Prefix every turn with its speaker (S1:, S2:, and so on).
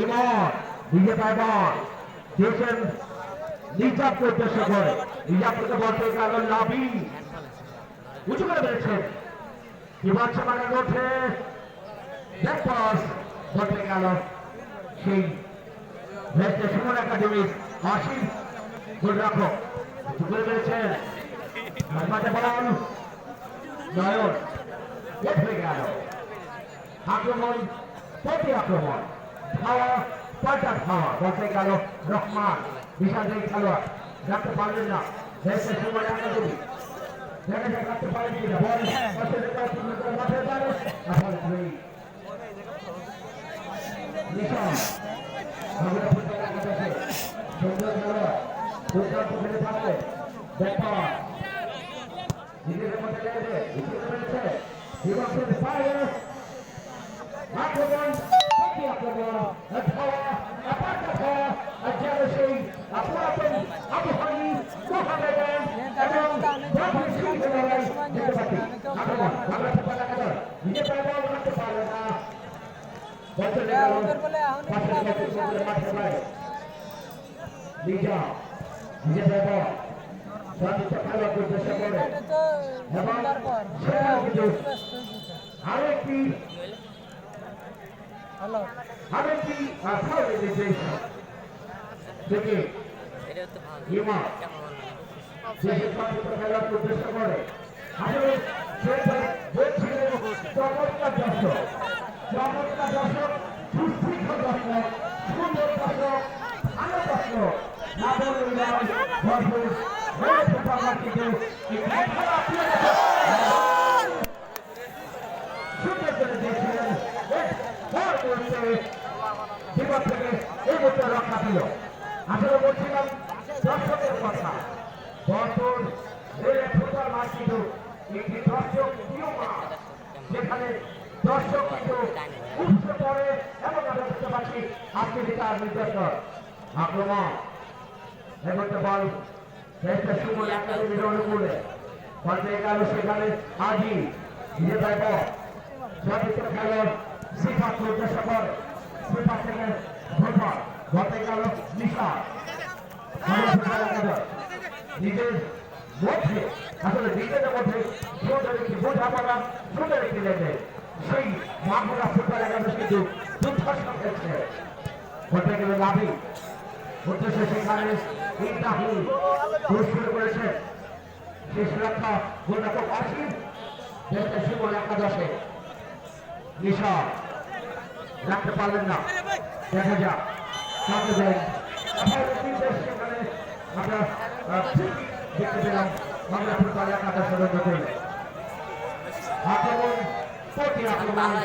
S1: ইমন পায় বল দিয়েছেন নিজাবকে উদ্দেশ্য করে। নিজাবকে বলতে গেল লাভি উঁচু করে বেড়েছেন। বিমান সমানে ওঠে ব্যাকপাস বলতে গেল সেই ভেস্টে সুমন একাডেমির আশিস গোলরক্ষক উঁচু করে বেড়েছেন। মাঝমাঠে বল নয়ন বের গেল। আক্রমণ, প্রতি আক্রমণ। খাওয়া পাল্টা খাওয়া বলতে গেল রহমান বিশাল এই খেলোয়াড়। না রয়েছে বিপক্ষের ফায়ার আক্রমণ প্রতি আক্রমণ ধাওয়া আপাতত ধাওয়া আর যেন সেই পুরাতন আবহানি মহামেডান এবং ব্রাহ্মণ সিংহ লড়াই যেতে পারি আক্রমণ বাংলা ফুটবল একাদশ নিজে পায় বল করতে পারে না বলতে গেল পাশের ম্যাচের মধ্যে মাঠের বাইরে নিজা নিজে পায় বল সর্বোচ্চ খেলা করতে চেষ্টা করে এবং সেটাও কিন্তু আরেকটি আরেকটি ফাউলের থেকে ইমা দেশের সর্বোচ্চ খেলা করতে করে আসলে সেটা বলছিলেন চমৎকার দর্শক চমৎকার দর্শক সুশৃঙ্খল দর্শক সুন্দর দর্শক ভালো দর্শক মাদল উল্লাস ভরপুর হয়ে ফুটবল মাঠটিতে এই খেলা আপনাদের সুন্দর করে দিয়েছিলেন বল করতে বিপদ থেকে এই মুহূর্তে রক্ষা পেল আসলে বলছিলাম দর্শকের কথা বর্তমান রেলের ফুটবল মাঠ কিন্তু একটি দর্শক প্রিয় মাঠ যেখানে দর্শক কিন্তু উঠতে পড়ে এবং আমরা দেখতে পাচ্ছি আজকে তার নির্দেশক আক্রমণ এমনটা বল চেষ্টা সুমন একাডেমির অনুকূলে বল পেয়ে গেল সেখানে আজি নিজে দেয় বল খেলোয়াড় সিফাত বলতে নিজের মধ্যে, আসলে নিজেদের মধ্যে একটি বোঝাপড়া সুন্দর একটি লেগে। সেই মামলা ফুটবল একাদশ কিন্তু দুর্ধর্ষ খেলছে। বলতে গেলে লাভি। উদ্দেশ্য সেখানে ইন্টাহু দুষ্কৃত করেছে। শেষ রক্ষা গোলরক্ষক অসীম। দেশে সুমন একাদশে। নিশা। রাখতে পারলেন না। দেখা যাক। কাকে নির্দেশ সেখানে আমরা দেখতে পেলাম বাংলা ফুটবল একাদশ সদস্য করে আক্রমণ প্রতি আক্রমণ